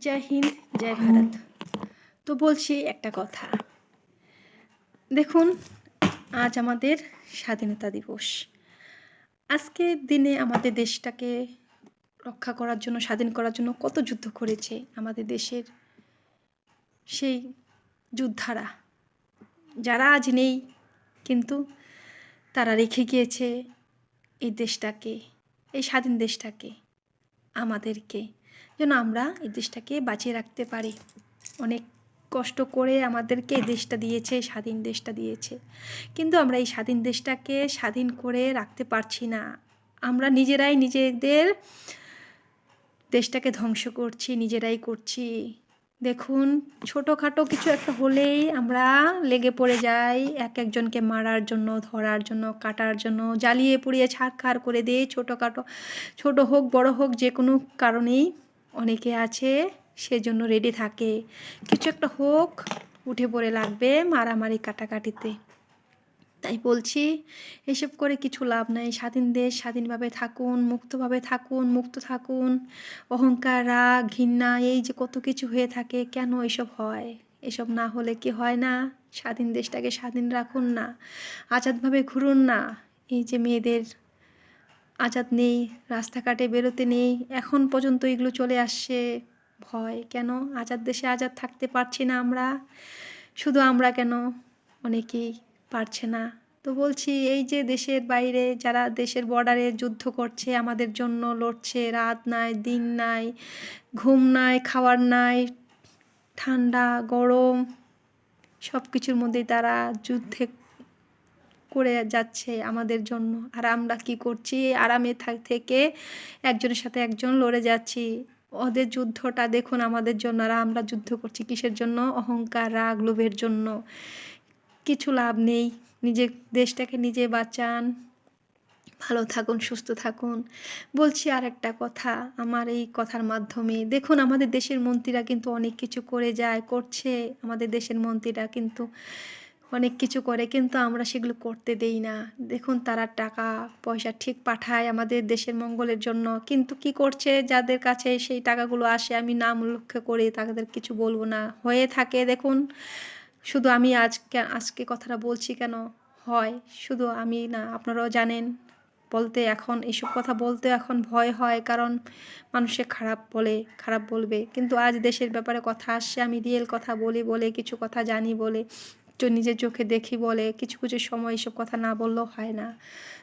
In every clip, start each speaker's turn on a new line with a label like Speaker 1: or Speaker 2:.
Speaker 1: জয় হিন্দ জয় ভারত। তো বলছি একটা কথা। দেখুন আজ আমাদের স্বাধীনতা দিবস। আজকের দিনে আমাদের দেশটাকে রক্ষা করার জন্য স্বাধীন করার জন্য কত যুদ্ধ করেছে আমাদের দেশের সেই যোদ্ধারা। যারা আজ নেই কিন্তু তারা রেখে গিয়েছে এই দেশটাকে এই স্বাধীন দেশটাকে আমাদেরকে। যেন আমরা এই দেশটাকে বাঁচিয়ে রাখতে পারি। অনেক কষ্ট করে আমাদেরকে এই দেশটা দিয়েছে, স্বাধীন দেশটা দিয়েছে। কিন্তু আমরা এই স্বাধীন দেশটাকে স্বাধীন করে রাখতে পারছি না। আমরা নিজেরাই নিজেদের দেশটাকে ধ্বংস করছি, নিজেরাই করছি। দেখুন, ছোটোখাটো কিছু একটা হলেই আমরা লেগে পড়ে যাই, এক একজনকে মারার জন্য, ধরার জন্য, কাটার জন্য, জ্বালিয়ে পুড়িয়ে ছাড়খাড় করে দিয়ে ছোটোখাটো, ছোটো হোক, বড় হোক, যে কোনো কারণেই। অনেকে আছে, সেজন্য রেডি থাকে। কিছু একটা হোক, উঠে পড়ে লাগবে মারামারি কাটাকাটিতে। তাই বলছি, এসব করে কিছু লাভ নাই। স্বাধীন দেশ স্বাধীনভাবে থাকুন, মুক্তভাবে থাকুন, মুক্ত থাকুন। অহংকার, রাগ, ঘৃণা, এই যে কত কিছু হয়ে থাকে, কেন এসব হয়? এসব না হলে কি হয় না? স্বাধীন দেশটাকে স্বাধীন রাখুন না, আজাদভাবে ঘুরুন না। এই যে মেয়েদের আজাদ নেই, রাস্তাঘাটে বেরোতে নেই, এখন পর্যন্ত এগুলো চলে আসছে। ভয়, কেন? আজাদ দেশে আজাদ থাকতে পারছি না আমরা। শুধু আমরা কেন? অনেকেই পারছে না। তো বলছি, এই যে দেশের বাইরে যারা দেশের বর্ডারে যুদ্ধ করছে, আমাদের জন্য লড়ছে, রাত নাই, দিন নাই, ঘুম নাই খাওয়ার নাই, ঠান্ডা, গরম সব কিছুর মধ্যেই তারা যুদ্ধে করে যাচ্ছে আমাদের জন্য। আর আমরা কি করছি? আরামে থেকে একজনের সাথে একজন লড়ে যাচ্ছি। ওদের যুদ্ধটা দেখুন আমাদের জন্য। আর আমরা যুদ্ধ করছি কিসের জন্য? অহংকার, রাগ, লোভের জন্য। কিছু লাভ নেই। নিজের দেশটাকে নিজে বাঁচান। ভালো থাকুন, সুস্থ থাকুন। বলছি আর একটা কথা আমার এই কথার মাধ্যমে। দেখুন আমাদের দেশের মন্ত্রীরা কিন্তু অনেক কিছু করে যায়, করছে। আমাদের দেশের মন্ত্রীরা কিন্তু অনেক কিছু করে, কিন্তু আমরা সেগুলো করতে দেই না। দেখুন, তারা টাকা, পয়সা ঠিক পাঠায় আমাদের দেশের মঙ্গলের জন্য। কিন্তু কি করছে? যাদের কাছে সেই টাকাগুলো আসে, আমি নাম উল্লেখ করে তাদের কিছু বলব না। হয়ে থাকে, দেখুন, শুধু আমি আজকে আজকে কথাটা বলছি কেন? হয়, শুধু আমি না, আপনারাও জানেন। বলতে এখন এইসব কথা বলতে এখন ভয় হয়, কারণ মানুষে খারাপ বলে, খারাপ বলবে। কিন্তু আজ দেশের ব্যাপারে কথা আসছে, আমি রিয়েল কথা বলি বলে, কিছু কথা জানি বলে। নিজের চোখে দেখি বলে, কিছু কিছু সময় এসব কথা না বললেও হয় না।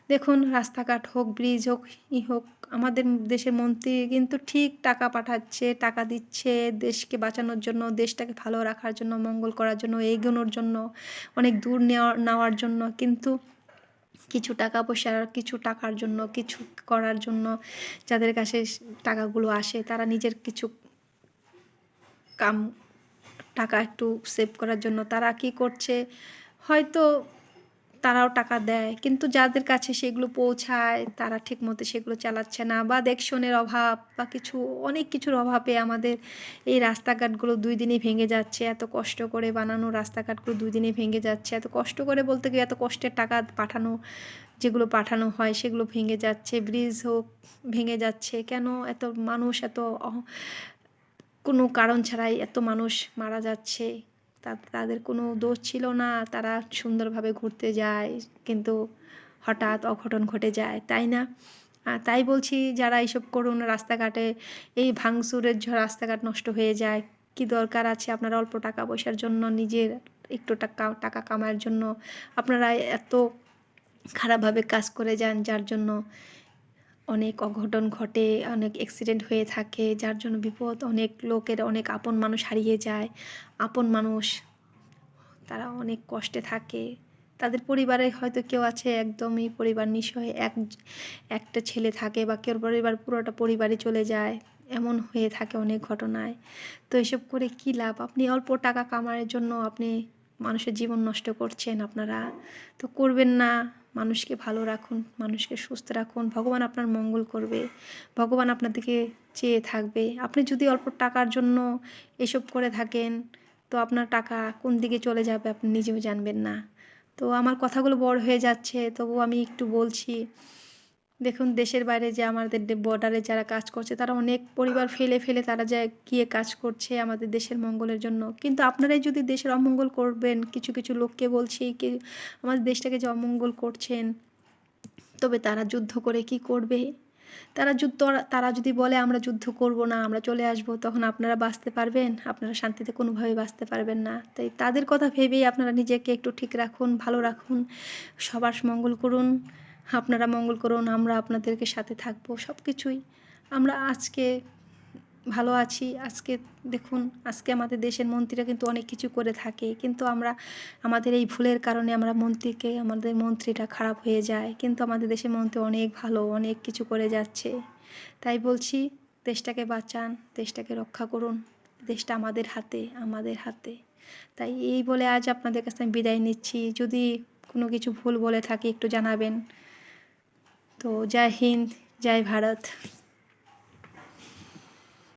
Speaker 1: দেখুন, রাস্তাঘাট হোক ব্রিজ হোক, ই হোক, আমাদের দেশের মন্ত্রী কিন্তু ঠিক টাকা পাঠাচ্ছে, টাকা দিচ্ছে দেশকে বাঁচানোর জন্য, দেশটাকে ভালো রাখার জন্য, মঙ্গল করার জন্য, এগোনোর জন্য, অনেক দূর নেওয়া, নেওয়ার জন্য। কিন্তু কিছু টাকা পয়সার কিছু টাকার জন্য, কিছু করার জন্য যাদের কাছে টাকাগুলো আসে, তারা নিজের কিছু কাম টাকা একটু সেভ করার জন্য তারা কি করছে? হয়তো তারাও টাকা দেয়, কিন্তু যাদের কাছে সেগুলো পৌঁছায়, তারা ঠিক মতো সেগুলো চালাচ্ছে না বা দেখশনের অভাব বা কিছু, অনেক কিছুর অভাবে আমাদের এই রাস্তাঘাটগুলো দুই দিনে ভেঙে যাচ্ছে। এত কষ্ট করে বানানো রাস্তাঘাটগুলো দুই দিনে ভেঙে যাচ্ছে। এত কষ্ট করে বলতে গিয়ে এত কষ্টের টাকা পাঠানো, যেগুলো পাঠানো হয় সেগুলো ভেঙে যাচ্ছে। ব্রিজ হোক, ভেঙে যাচ্ছে। কেন এত মানুষ এত কোনো কারণ ছাড়াই এত মানুষ মারা যাচ্ছে। তা, তাদের কোনো দোষ ছিল না, তারা সুন্দরভাবে ঘুরতে যায়, কিন্তু হঠাৎ অঘটন ঘটে যায়, তাই না? তাই বলছি যারা এইসব করুন রাস্তাঘাটে, এই ভাঙচুরের রাস্তাঘাট নষ্ট হয়ে যায়, কি দরকার আছে আপনারা অল্প টাকা পয়সার জন্য, নিজের একটু টাকা টাকা কামার জন্য? আপনারা এত খারাপভাবে কাজ করে যান যার জন্য অনেক অঘটন ঘটে, অনেক অ্যাক্সিডেন্ট হয়ে থাকে, যার জন্য বিপদ। অনেক লোকের অনেক আপন মানুষ হারিয়ে যায়। আপন মানুষ, তারা অনেক কষ্টে থাকে। তাদের পরিবারে হয়তো কেউ আছে, একদমই পরিবার নিঃসহায় এক, একটা ছেলে থাকে বা কেউ পরিবার, পুরোটা পরিবারে চলে যায়। এমন হয়ে থাকে অনেক ঘটনায়। তো এসব করে কী লাভ? আপনি অল্প টাকা কামানোর জন্য আপনি মানুষের জীবন নষ্ট করছেন আপনারা। তো করবেন না। মানুষকে ভালো রাখুন, মানুষকে সুস্থ রাখুন। ভগবান আপনার মঙ্গল করবে, ভগবান আপনার দিকে চেয়ে থাকবে। আপনি যদি অল্প টাকার জন্য এসব করে থাকেন, তো আপনার টাকা কোন দিকে চলে যাবে আপনি নিজেও জানবেন না। তো আমার কথাগুলো বড় হয়ে যাচ্ছে তবু আমি একটু বলছি দেখুন, দেশের বাইরে যে আমাদের বর্ডারে যারা কাজ করছে, তারা অনেক পরিবার ফেলে ফেলে তারা যায় গিয়ে কাজ করছে আমাদের দেশের মঙ্গলের জন্য। কিন্তু আপনারাই যদি দেশের অমঙ্গল করবেন, কিছু কিছু লোককে বলছি কি, আমাদের দেশটাকে যে অমঙ্গল করছেন, তবে তারা যুদ্ধ করে কি করবে? তারা যুদ্ধ, তারা যদি বলে, আমরা যুদ্ধ করব না, আমরা চলে আসব, তখন আপনারা বাঁচতে পারবেন, আপনারা শান্তিতে কোনোভাবে বাঁচতে পারবেন না। তাই তাদের কথা ভেবেই আপনারা নিজেকে একটু ঠিক রাখুন, ভালো রাখুন, সবার মঙ্গল করুন। আপনারা মঙ্গল করুন, আমরা আপনাদেরকে সাথে থাকব সব কিছুই আমরা আজকে ভালো আছি, আজকে দেখুন, আজকে আমাদের দেশের মন্ত্রীরা কিন্তু অনেক কিছু করে থাকে, কিন্তু আমরা, আমাদের এই ভুলের কারণে আমরা মন্ত্রীকে, আমাদের মন্ত্রীটা খারাপ হয়ে যায়, কিন্তু আমাদের দেশের মন্ত্রী অনেক ভালো, অনেক কিছু করে যাচ্ছে। তাই বলছি, দেশটাকে বাঁচান, দেশটাকে রক্ষা করুন, দেশটা আমাদের হাতে আমাদের হাতে। তাই এই বলে আজ আপনাদের কাছে আমি বিদায় নিচ্ছি। যদি কোনো কিছু ভুল বলে থাকি, একটু জানাবেন। তো জয় হিন্দ জয় ভারত।